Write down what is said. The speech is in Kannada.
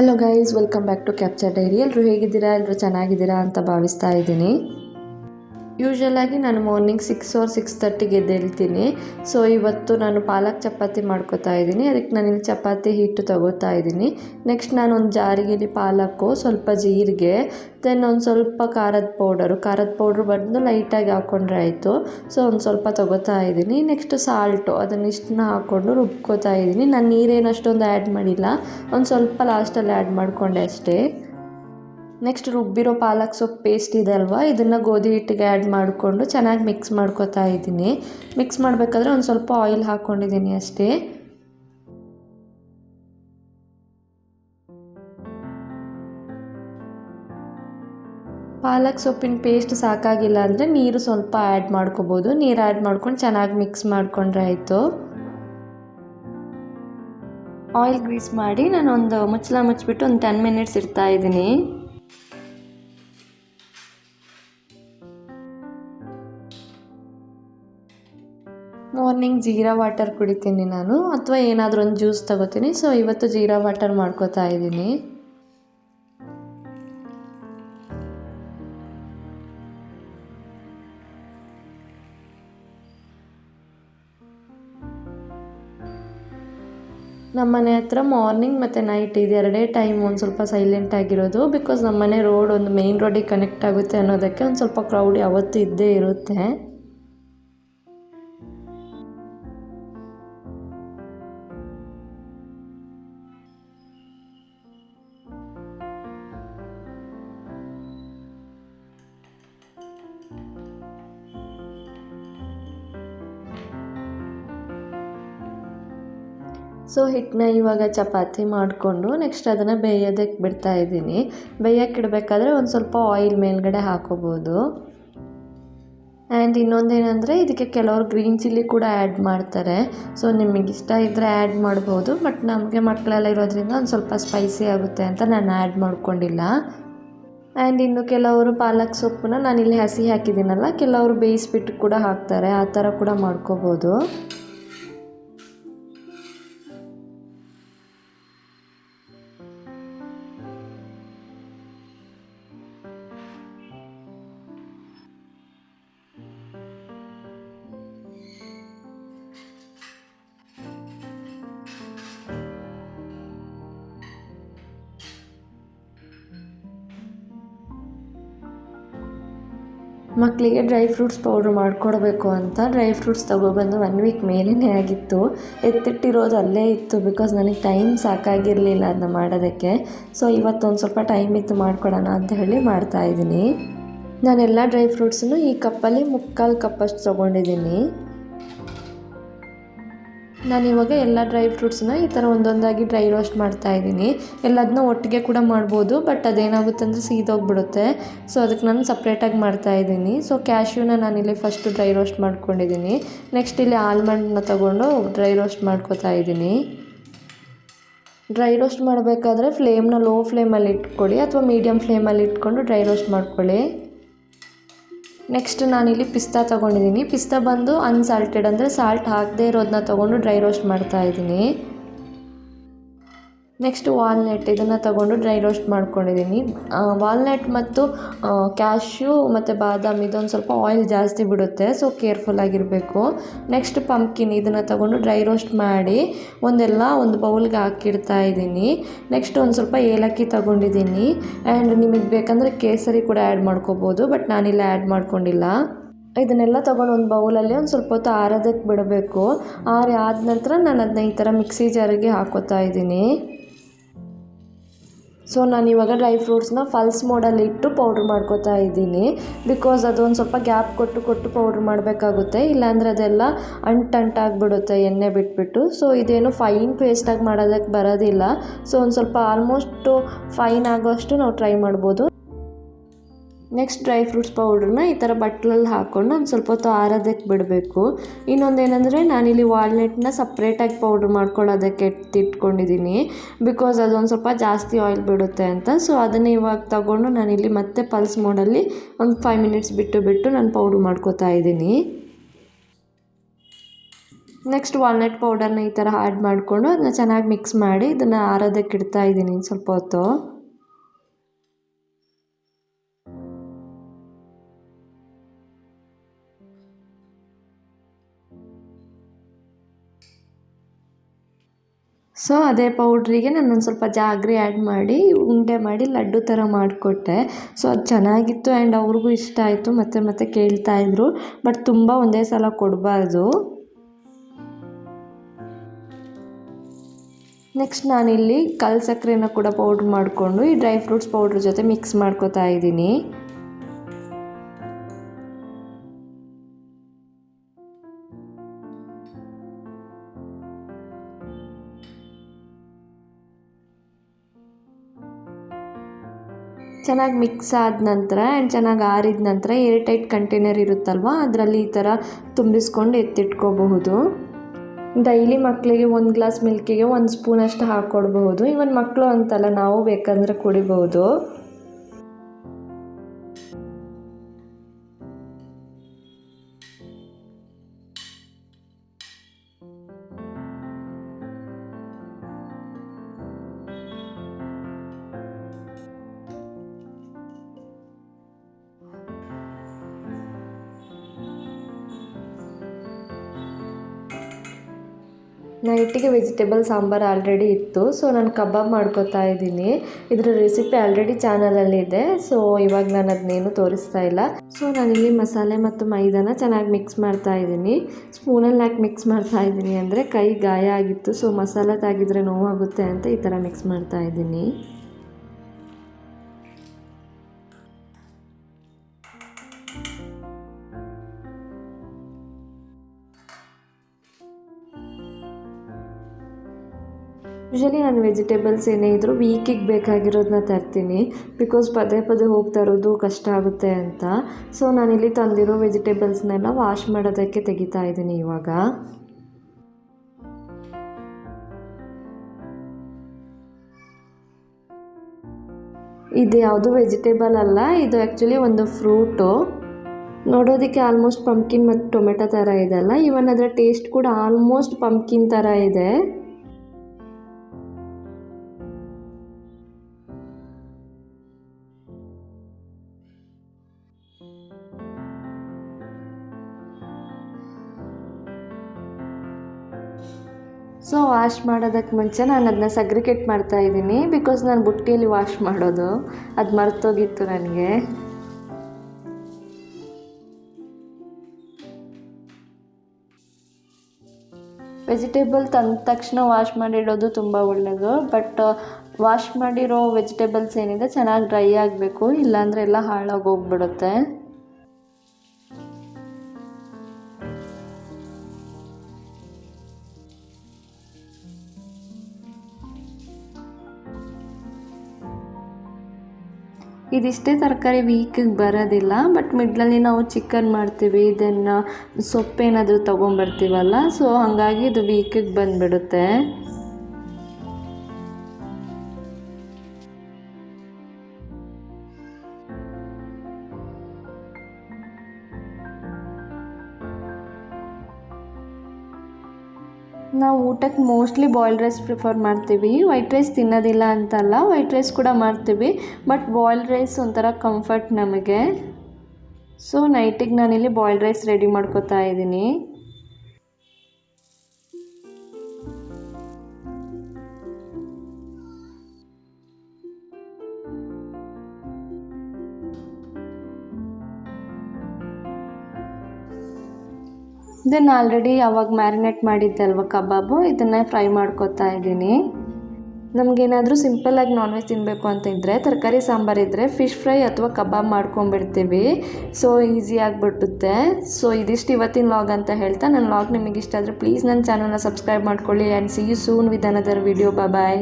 Hello guys welcome back to capture diary ಎಲ್ಲರೂ ಹೇಗಿದ್ದೀರಾ? ಎಲ್ಲರೂ ಚೆನ್ನಾಗಿದ್ದೀರಾ ಅಂತ ಭಾವಿಸ್ತಾ ಇದ್ದೀನಿ. ಯೂಶ್ವಲಾಗಿ ನಾನು ಮಾರ್ನಿಂಗ್ ಸಿಕ್ಸ್ ಓರ್ ಸಿಕ್ಸ್ ತರ್ಟಿಗೆ ಎದ್ದೇಳ್ತೀನಿ. ಸೊ ಇವತ್ತು ನಾನು ಪಾಲಕ್ ಚಪಾತಿ ಮಾಡ್ಕೋತಾ ಇದ್ದೀನಿ. ಅದಕ್ಕೆ ನಾನು ಇಲ್ಲಿ ಚಪಾತಿ ಹಿಟ್ಟು ತಗೋತಾ ಇದ್ದೀನಿ. ನೆಕ್ಸ್ಟ್ ನಾನು ಒಂದು ಜಾರಿಗೆಲಿ ಪಾಲಕ್ಕು, ಸ್ವಲ್ಪ ಜೀರಿಗೆ ದೆನ್ ಒಂದು ಸ್ವಲ್ಪ ಖಾರದ ಪೌಡರು. ಖಾರದ ಪೌಡ್ರ್ ಬಂದು ಲೈಟಾಗಿ ಹಾಕ್ಕೊಂಡ್ರೆ ಆಯಿತು. ಸೊ ಒಂದು ಸ್ವಲ್ಪ ತಗೋತಾ ಇದ್ದೀನಿ. ನೆಕ್ಸ್ಟ್ ಸಾಲ್ಟು ಅದನ್ನಿಷ್ಟನ್ನ ಹಾಕ್ಕೊಂಡು ರುಬ್ಕೋತಾ ಇದ್ದೀನಿ. ನಾನು ನೀರೇನು ಅಷ್ಟೊಂದು ಆ್ಯಡ್ ಮಾಡಿಲ್ಲ. ಒಂದು ಸ್ವಲ್ಪ ಲಾಸ್ಟಲ್ಲಿ ಆ್ಯಡ್ ಮಾಡಿಕೊಂಡೆ ಅಷ್ಟೇ. ನೆಕ್ಸ್ಟ್ ರುಬ್ಬಿರೋ ಪಾಲಕ್ ಸೊಪ್ಪು ಪೇಸ್ಟ್ ಇದೆ ಅಲ್ವಾ? ಇದನ್ನು ಗೋಧಿ ಹಿಟ್ಟಿಗೆ ಆ್ಯಡ್ ಮಾಡಿಕೊಂಡು ಚೆನ್ನಾಗಿ ಮಿಕ್ಸ್ ಮಾಡ್ಕೊತಾ ಇದ್ದೀನಿ. ಮಿಕ್ಸ್ ಮಾಡಬೇಕಾದ್ರೆ ಒಂದು ಸ್ವಲ್ಪ ಆಯಿಲ್ ಹಾಕ್ಕೊಂಡಿದ್ದೀನಿ ಅಷ್ಟೇ. ಪಾಲಕ್ ಸೊಪ್ಪಿನ ಪೇಸ್ಟ್ ಸಾಕಾಗಿಲ್ಲ ಅಂದರೆ ನೀರು ಸ್ವಲ್ಪ ಆ್ಯಡ್ ಮಾಡ್ಕೋಬೋದು. ನೀರು ಆ್ಯಡ್ ಮಾಡ್ಕೊಂಡು ಚೆನ್ನಾಗಿ ಮಿಕ್ಸ್ ಮಾಡಿಕೊಂಡ್ರೆ ಆಯಿತು. ಆಯಿಲ್ ಗ್ರೀಸ್ ಮಾಡಿ ನಾನೊಂದು ಮುಚ್ಚಲ ಮುಚ್ಚಿಬಿಟ್ಟು ಒಂದು ಟೆನ್ ಮಿನಿಟ್ಸ್ ಇಡ್ತಾ ಇದ್ದೀನಿ. ಮಾರ್ನಿಂಗ್ ಜೀರಾ ವಾಟರ್ ಕುಡಿತೀನಿ ನಾನು, ಅಥವಾ ಏನಾದರೂ ಒಂದು ಜ್ಯೂಸ್ ತಗೋತೀನಿ. ಸೊ ಇವತ್ತು ಜೀರಾ ವಾಟರ್ ಮಾಡ್ಕೋತಾ ಇದ್ದೀನಿ. ನಮ್ಮ ಮನೆ ಹತ್ರ ಮಾರ್ನಿಂಗ್ ಮತ್ತು ನೈಟ್ ಇದು ಎರಡೇ ಟೈಮ್ ಒಂದು ಸ್ವಲ್ಪ ಸೈಲೆಂಟ್ ಆಗಿರೋದು. ಬಿಕಾಸ್ ನಮ್ಮ ಮನೆ ರೋಡ್ ಒಂದು ಮೇನ್ ರೋಡಿಗೆ ಕನೆಕ್ಟ್ ಆಗುತ್ತೆ ಅನ್ನೋದಕ್ಕೆ ಒಂದು ಸ್ವಲ್ಪ ಕ್ರೌಡ್ ಯಾವತ್ತೂ ಇದ್ದೇ ಇರುತ್ತೆ. ಸೊ ಹಿಟ್ಟನ್ನ ಇವಾಗ ಚಪಾತಿ ಮಾಡಿಕೊಂಡು ನೆಕ್ಸ್ಟ್ ಅದನ್ನು ಬೇಯೋದಕ್ಕೆ ಬಿಡ್ತಾ ಇದ್ದೀನಿ. ಬೇಯಕ್ಕೆ ಇಡಬೇಕಾದ್ರೆ ಒಂದು ಸ್ವಲ್ಪ ಆಯಿಲ್ ಮೇಲ್ಗಡೆ ಹಾಕೋಬೋದು. ಆ್ಯಂಡ್ ಇನ್ನೊಂದೇನೆಂದರೆ ಇದಕ್ಕೆ ಕೆಲವರು ಗ್ರೀನ್ ಚಿಲ್ಲಿ ಕೂಡ ಆ್ಯಡ್ ಮಾಡ್ತಾರೆ. ಸೊ ನಿಮಗೆ ಇಷ್ಟ ಇದ್ದರೆ ಆ್ಯಡ್ ಮಾಡ್ಬೋದು ಬಟ್ ನಮಗೆ ಮಕ್ಕಳೆಲ್ಲ ಇರೋದ್ರಿಂದ ಒಂದು ಸ್ವಲ್ಪ ಸ್ಪೈಸಿ ಆಗುತ್ತೆ ಅಂತ ನಾನು ಆ್ಯಡ್ ಮಾಡ್ಕೊಂಡಿಲ್ಲ. ಆ್ಯಂಡ್ ಇನ್ನು ಕೆಲವರು ಪಾಲಕ್ ಸೊಪ್ಪನ್ನ ನಾನು ಇಲ್ಲಿ ಹಸಿ ಹಾಕಿದ್ದೀನಲ್ಲ ಕೆಲವರು ಬೇಯಿಸ್ಬಿಟ್ಟು ಕೂಡ ಹಾಕ್ತಾರೆ, ಆ ಥರ ಕೂಡ ಮಾಡ್ಕೋಬೋದು. ಮಕ್ಕಳಿಗೆ ಡ್ರೈ ಫ್ರೂಟ್ಸ್ ಪೌಡ್ರ್ ಮಾಡಿಕೊಡ್ಬೇಕು ಅಂತ ಡ್ರೈ ಫ್ರೂಟ್ಸ್ ತೊಗೊಬಂದು ಒನ್ ವೀಕ್ ಮೇಲೇ ಆಗಿತ್ತು. ಎತ್ತಿಟ್ಟಿರೋದು ಅಲ್ಲೇ ಇತ್ತು ಬಿಕಾಸ್ ನನಗೆ ಟೈಮ್ ಸಾಕಾಗಿರಲಿಲ್ಲ ಅದನ್ನ ಮಾಡೋದಕ್ಕೆ. ಸೊ ಇವತ್ತೊಂದು ಸ್ವಲ್ಪ ಟೈಮ್ ಇತ್ತು ಮಾಡ್ಕೊಡೋಣ ಅಂತ ಹೇಳಿ ಮಾಡ್ತಾಯಿದ್ದೀನಿ ನಾನೆಲ್ಲ ಡ್ರೈ ಫ್ರೂಟ್ಸನ್ನು ಈ ಕಪ್ಪಲ್ಲಿ ಮುಕ್ಕಾಲು ಕಪ್ಪಷ್ಟು ತೊಗೊಂಡಿದ್ದೀನಿ. ನಾನಿವಾಗ ಎಲ್ಲ ಡ್ರೈ ಫ್ರೂಟ್ಸ್ನ ಈ ಥರ ಒಂದೊಂದಾಗಿ ಡ್ರೈ ರೋಸ್ಟ್ ಮಾಡ್ತಾ ಇದ್ದೀನಿ. ಎಲ್ಲದನ್ನ ಒಟ್ಟಿಗೆ ಕೂಡ ಮಾಡ್ಬೋದು, ಬಟ್ ಅದೇನಾಗುತ್ತೆ ಅಂದರೆ ಸೀದೋಗ್ಬಿಡುತ್ತೆ. ಸೊ ಅದಕ್ಕೆ ನಾನು ಸಪ್ರೇಟಾಗಿ ಮಾಡ್ತಾ ಇದ್ದೀನಿ. ಸೊ ಕ್ಯಾಶ್ಯೂನ ನಾನಿಲ್ಲಿ ಫಸ್ಟು ಡ್ರೈ ರೋಸ್ಟ್ ಮಾಡ್ಕೊಂಡಿದ್ದೀನಿ. ನೆಕ್ಸ್ಟ್ ಇಲ್ಲಿ ಆಲ್ಮಂಡನ್ನ ತೊಗೊಂಡು ಡ್ರೈ ರೋಸ್ಟ್ ಮಾಡ್ಕೊತಾ ಇದ್ದೀನಿ. ಡ್ರೈ ರೋಸ್ಟ್ ಮಾಡಬೇಕಾದ್ರೆ ಫ್ಲೇಮ್ನ ಲೋ ಫ್ಲೇಮಲ್ಲಿ ಇಟ್ಕೊಳ್ಳಿ ಅಥವಾ ಮೀಡಿಯಮ್ ಫ್ಲೇಮಲ್ಲಿ ಇಟ್ಕೊಂಡು ಡ್ರೈ ರೋಸ್ಟ್ ಮಾಡ್ಕೊಳ್ಳಿ. ನೆಕ್ಸ್ಟ್ ನಾನಿಲ್ಲಿ ಪಿಸ್ತಾ ತೊಗೊಂಡಿದ್ದೀನಿ ಪಿಸ್ತಾ ಬಂದು ಅನ್ಸಾಲ್ಟೆಡ್ ಅಂದರೆ ಸಾಲ್ಟ್ ಹಾಕದೇ ಇರೋದನ್ನ ತೊಗೊಂಡು ಡ್ರೈ ರೋಸ್ಟ್ ಮಾಡ್ತಾ ಇದ್ದೀನಿ. ನೆಕ್ಸ್ಟ್ ವಾಲ್ನಟ್ ಇದನ್ನು ತಗೊಂಡು ಡ್ರೈ ರೋಸ್ಟ್ ಮಾಡ್ಕೊಂಡಿದ್ದೀನಿ ವಾಲ್ನಟ್ ಮತ್ತು ಕ್ಯಾಶ್ಯೂ ಮತ್ತು ಬಾದಾಮಿ ಇದೊಂದು ಸ್ವಲ್ಪ ಆಯಿಲ್ ಜಾಸ್ತಿ ಬಿಡುತ್ತೆ ಸೊ ಕೇರ್ಫುಲ್ಲಾಗಿರಬೇಕು ನೆಕ್ಸ್ಟ್ ಪಂಪ್ಕಿನ್ ಇದನ್ನು ತಗೊಂಡು ಡ್ರೈ ರೋಸ್ಟ್ ಮಾಡಿ ಒಂದೆಲ್ಲ ಒಂದು ಬೌಲ್ಗೆ ಹಾಕಿಡ್ತಾ ಇದ್ದೀನಿ ನೆಕ್ಸ್ಟ್ ಒಂದು ಸ್ವಲ್ಪ ಏಲಕ್ಕಿ ತಗೊಂಡಿದ್ದೀನಿ ಆ್ಯಂಡ್ ನಿಮಗೆ ಬೇಕಂದರೆ ಕೇಸರಿ ಕೂಡ ಆ್ಯಡ್ ಮಾಡ್ಕೋಬೋದು ಬಟ್ ನಾನಿಲ್ಲ ಆ್ಯಡ್ ಮಾಡ್ಕೊಂಡಿಲ್ಲ. ಇದನ್ನೆಲ್ಲ ತೊಗೊಂಡು ಒಂದು ಬೌಲಲ್ಲಿ ಒಂದು ಸ್ವಲ್ಪ ಹೊತ್ತು ಆರೋದಕ್ಕೆ ಬಿಡಬೇಕು. ಆರಿ ಆದ ನಂತರ ನಾನು ಅದನ್ನ ಈ ಥರ ಮಿಕ್ಸಿ ಜಾರಿಗೆ ಹಾಕೋತಾ ಇದ್ದೀನಿ ಸೊ ನಾನು ಇವಾಗ ಡ್ರೈ ಫ್ರೂಟ್ಸ್ನ ಫಲ್ಸ್ ಮೋಡಲ್ಲಿ ಇಟ್ಟು ಪೌಡ್ರ್ ಮಾಡ್ಕೋತಾ ಇದ್ದೀನಿ. ಬಿಕಾಸ್ ಅದೊಂದು ಸ್ವಲ್ಪ ಗ್ಯಾಪ್ ಕೊಟ್ಟು ಕೊಟ್ಟು ಪೌಡ್ರ್ ಮಾಡಬೇಕಾಗುತ್ತೆ. ಇಲ್ಲಾಂದರೆ ಅದೆಲ್ಲ ಅಂಟಂಟಾಗಿಬಿಡುತ್ತೆ ಎಣ್ಣೆ ಬಿಟ್ಬಿಟ್ಟು. ಸೊ ಇದೇನು ಫೈನ್ ಪೇಸ್ಟಾಗಿ ಮಾಡೋದಕ್ಕೆ ಬರೋದಿಲ್ಲ. ಸೊ ಒಂದು ಸ್ವಲ್ಪ ಆಲ್ಮೋಸ್ಟು ಫೈನ್ ಆಗೋಷ್ಟು ನಾವು ಟ್ರೈ ಮಾಡ್ಬೋದು. ನೆಕ್ಸ್ಟ್ ಡ್ರೈ ಫ್ರೂಟ್ಸ್ ಪೌಡ್ರನ್ನ ಈ ಥರ ಬಟ್ಲಲ್ಲಿ ಹಾಕ್ಕೊಂಡು ಒಂದು ಸ್ವಲ್ಪ ಹೊತ್ತು ಆರೋದಕ್ಕೆ ಬಿಡಬೇಕು. ಇನ್ನೊಂದೇನೆಂದರೆ ನಾನಿಲ್ಲಿ ವಾಲ್ನೆಟ್ನ ಸಪ್ರೇಟಾಗಿ ಪೌಡ್ರ್ ಮಾಡ್ಕೊಳ್ಳೋದಕ್ಕೆ ಎತ್ತಿಟ್ಕೊಂಡಿದ್ದೀನಿ ಬಿಕಾಸ್ ಅದೊಂದು ಸ್ವಲ್ಪ ಜಾಸ್ತಿ ಆಯಿಲ್ ಬಿಡುತ್ತೆ ಅಂತ. ಸೊ ಅದನ್ನು ಇವಾಗ ತಗೊಂಡು ನಾನಿಲ್ಲಿ ಮತ್ತೆ ಪಲ್ಸ್ ಮೋಡಲ್ಲಿ ಒಂದು ಫೈವ್ ಮಿನಿಟ್ಸ್ ಬಿಟ್ಟು ಬಿಟ್ಟು ನಾನು ಪೌಡ್ರ್ ಮಾಡ್ಕೋತಾ ಇದ್ದೀನಿ. ನೆಕ್ಸ್ಟ್ ವಾಲ್ನಟ್ ಪೌಡರ್ನ ಈ ಥರ ಆ್ಯಡ್ ಮಾಡಿಕೊಂಡು ಅದನ್ನ ಚೆನ್ನಾಗಿ ಮಿಕ್ಸ್ ಮಾಡಿ ಇದನ್ನು ಆರೋದಕ್ಕೆ ಇಡ್ತಾ ಇದ್ದೀನಿ ಸ್ವಲ್ಪ ಹೊತ್ತು. ಸೊ ಅದೇ ಪೌಡ್ರಿಗೆ ನಾನು ಒಂದು ಸ್ವಲ್ಪ ಜಾಗ್ರಿ ಆ್ಯಡ್ ಮಾಡಿ, ಉಂಡೆ ಮಾಡಿ ಲಡ್ಡು ಥರ ಮಾಡಿಕೊಟ್ಟೆ. ಸೊ ಅದು ಚೆನ್ನಾಗಿತ್ತು ಆ್ಯಂಡ್ ಅವ್ರಿಗೂ ಇಷ್ಟ ಆಯಿತು, ಮತ್ತೆ ಮತ್ತೆ ಕೇಳ್ತಾಯಿದ್ರು ಬಟ್ ತುಂಬ ಒಂದೇ ಸಲ ಕೊಡಬಾರ್ದು. ನೆಕ್ಸ್ಟ್ ನಾನಿಲ್ಲಿ ಕಲ್ ಸಕ್ಕರೆನ ಕೂಡ ಪೌಡ್ರ್ ಮಾಡಿಕೊಂಡು, ಈ ಡ್ರೈ ಫ್ರೂಟ್ಸ್ ಪೌಡ್ರ್ ಜೊತೆ ಮಿಕ್ಸ್ ಮಾಡ್ಕೋತಾ ಇದ್ದೀನಿ. ಚೆನ್ನಾಗಿ ಮಿಕ್ಸ್ ಆದ ನಂತರ ಆ್ಯಂಡ್ ಚೆನ್ನಾಗಿ ಆರಿದ ನಂತರ ಏರ್ ಟೈಟ್ ಕಂಟೈನರ್ ಇರುತ್ತಲ್ವ, ಅದರಲ್ಲಿ ಈ ಥರ ತುಂಬಿಸ್ಕೊಂಡು ಎತ್ತಿಟ್ಕೋಬಹುದು. ಡೈಲಿ ಮಕ್ಕಳಿಗೆ ಒಂದು ಗ್ಲಾಸ್ ಮಿಲ್ಕಿಗೆ ಒಂದು ಸ್ಪೂನಷ್ಟು ಹಾಕ್ಕೊಡ್ಬಹುದು ಇವನ್ ಮಕ್ಕಳು ಅಂತಲ್ಲ, ನಾವು ಬೇಕಂದರೆ ಕುಡಿಬಹುದು. ನೈಟಿಗೆ ವೆಜಿಟೇಬಲ್ ಸಾಂಬಾರು ಆಲ್ರೆಡಿ ಇತ್ತು. ಸೊ ನಾನು ಕಬಾಬ್ ಮಾಡ್ಕೋತಾ ಇದ್ದೀನಿ. ಇದರ ರೆಸಿಪಿ ಆಲ್ರೆಡಿ ಚಾನಲಲ್ಲಿದೆ ಸೊ ಇವಾಗ ನಾನು ಅದನ್ನೇನು ತೋರಿಸ್ತಾ ಇಲ್ಲ. ಸೊ ನಾನಿಲ್ಲಿ ಮಸಾಲೆ ಮತ್ತು ಮೈದಾನ ಚೆನ್ನಾಗಿ ಮಿಕ್ಸ್ ಮಾಡ್ತಾ ಇದ್ದೀನಿ. ಸ್ಪೂನಲ್ಲಿ ಹಾಕಿ ಮಿಕ್ಸ್ ಮಾಡ್ತಾ ಇದ್ದೀನಿ ಅಂದರೆ ಕೈ ಗಾಯ ಆಗಿತ್ತು. ಸೊ ಮಸಾಲೆ ತಾಗಿದ್ರೆ ನೋವಾಗುತ್ತೆ ಅಂತ ಈ ಥರ ಮಿಕ್ಸ್ ಮಾಡ್ತಾ ಇದ್ದೀನಿ. ಯೂಶಲಿ ನಾನು ವೆಜಿಟೇಬಲ್ಸ್ ಏನೇ ಇದ್ದರೂ ವೀಕಿಗೆ ಬೇಕಾಗಿರೋದನ್ನ ತರ್ತೀನಿ. ಬಿಕಾಸ್ ಪದೇ ಪದೇ ಹೋಗಿ ತರೋದು ಕಷ್ಟ ಆಗುತ್ತೆ ಅಂತ. ಸೊ ಇಲ್ಲಿ ತಂದಿರೋ ವೆಜಿಟೇಬಲ್ಸ್ನೆಲ್ಲ ವಾಶ್ ಮಾಡೋದಕ್ಕೆ ತೆಗಿತಾ ಇದ್ದೀನಿ ಇವಾಗ. ಇದು ಯಾವುದು ವೆಜಿಟೇಬಲ್ ಅಲ್ಲ, ಇದು ಆ್ಯಕ್ಚುಲಿ ಒಂದು ಫ್ರೂಟು ನೋಡೋದಕ್ಕೆ ಆಲ್ಮೋಸ್ಟ್ ಪಂಪ್ಕಿನ್ ಮತ್ತು ಟೊಮೆಟೊ ಥರ ಇದೆಲ್ಲ ಇವನ್ ಅದರ ಟೇಸ್ಟ್ ಕೂಡ ಆಲ್ಮೋಸ್ಟ್ ಪಂಪ್ಕಿನ್ ಥರ ಇದೆ. ಸೊ ವಾಶ್ ಮಾಡೋದಕ್ಕೆ ಮುಂಚೆ ನಾನು ಅದನ್ನ ಸಗ್ರಿಕೇಟ್ ಮಾಡ್ತಾ ಇದ್ದೀನಿ ಬಿಕಾಸ್ ನಾನು ಬುಟ್ಟಿಯಲ್ಲಿ ವಾಶ್ ಮಾಡೋದು. ಅದು ಮರ್ತೋಗಿತ್ತು ನನಗೆ. ವೆಜಿಟೇಬಲ್ ತಂದ ತಕ್ಷಣ ವಾಶ್ ಮಾಡಿಡೋದು ತುಂಬ ಒಳ್ಳೆಯದು ಬಟ್ ವಾಶ್ ಮಾಡಿರೋ ವೆಜಿಟೇಬಲ್ಸ್ ಏನಿದೆ ಚೆನ್ನಾಗಿ ಡ್ರೈ ಆಗಬೇಕು, ಇಲ್ಲಾಂದರೆ ಎಲ್ಲ ಹಾಳಾಗಿ ಹೋಗ್ಬಿಡುತ್ತೆ. ಇದಿಷ್ಟೇ ತರಕಾರಿ ವೀಕಿಗೆ ಬರೋದಿಲ್ಲ ಬಟ್ ಮಿಡ್ಲಲ್ಲಿ ನಾವು ಚಿಕನ್ ಮಾಡ್ತೀವಿ ಇದನ್ನು ಸೊಪ್ಪೇನಾದರೂ ತೊಗೊಂಬರ್ತೀವಲ್ಲ ಸೊ ಹಾಗಾಗಿ ಇದು ವೀಕಿಗೆ ಬಂದುಬಿಡುತ್ತೆ. ನಾವು ಊಟಕ್ಕೆ ಮೋಸ್ಟ್ಲಿ ಬಾಯ್ಲ್ಡ್ ರೈಸ್ ಪ್ರಿಫರ್ ಮಾಡ್ತೀವಿ. ವೈಟ್ ರೈಸ್ ತಿನ್ನೋದಿಲ್ಲ ಅಂತಲ್ಲ ವೈಟ್ ರೈಸ್ ಕೂಡ ಮಾಡ್ತೀವಿ. ಬಟ್ ಬಾಯ್ಲ್ಡ್ ರೈಸ್ ಒಂಥರ ಕಂಫರ್ಟ್ ನಮಗೆ. ಸೊ ನೈಟಿಗೆ ನಾನಿಲ್ಲಿ ಬಾಯ್ಲ್ಡ್ ರೈಸ್ ರೆಡಿ ಮಾಡ್ಕೋತಾ ಇದ್ದೀನಿ. ದೆನ್ ಆಲ್ರೆಡಿ ಅವಾಗ ಮ್ಯಾರಿನೇಟ್ ಮಾಡಿದ್ದೆ ಅಲ್ವ ಕಬಾಬು? ಇದನ್ನು ಫ್ರೈ ಮಾಡ್ಕೊತಾ ಇದ್ದೀನಿ. ನಮಗೇನಾದರೂ ಸಿಂಪಲ್ಲಾಗಿ ನಾನ್ ವೆಜ್ ತಿನ್ನಬೇಕು ಅಂತ ಇದ್ದರೆ ತರಕಾರಿ, ಸಾಂಬಾರು ಇದ್ದರೆ ಫಿಶ್ ಫ್ರೈ ಅಥವಾ ಕಬಾಬ್ ಮಾಡ್ಕೊಂಬಿಡ್ತೀವಿ ಸೊ ಈಸಿ ಆಗಿಬಿಡುತ್ತೆ ಸೊ ಇದಿಷ್ಟು ಇವತ್ತಿನ ಲಾಗ್ ಅಂತ ಹೇಳ್ತಾ, ನನ್ನ ಲಾಗ್ ನಿಮಗೆ ಇಷ್ಟ ಆದರೆ ಪ್ಲೀಸ್ ನನ್ನ ಚಾನಲ್ನ ಸಬ್ಸ್ಕ್ರೈಬ್ ಮಾಡ್ಕೊಳ್ಳಿ and see you soon with another video bye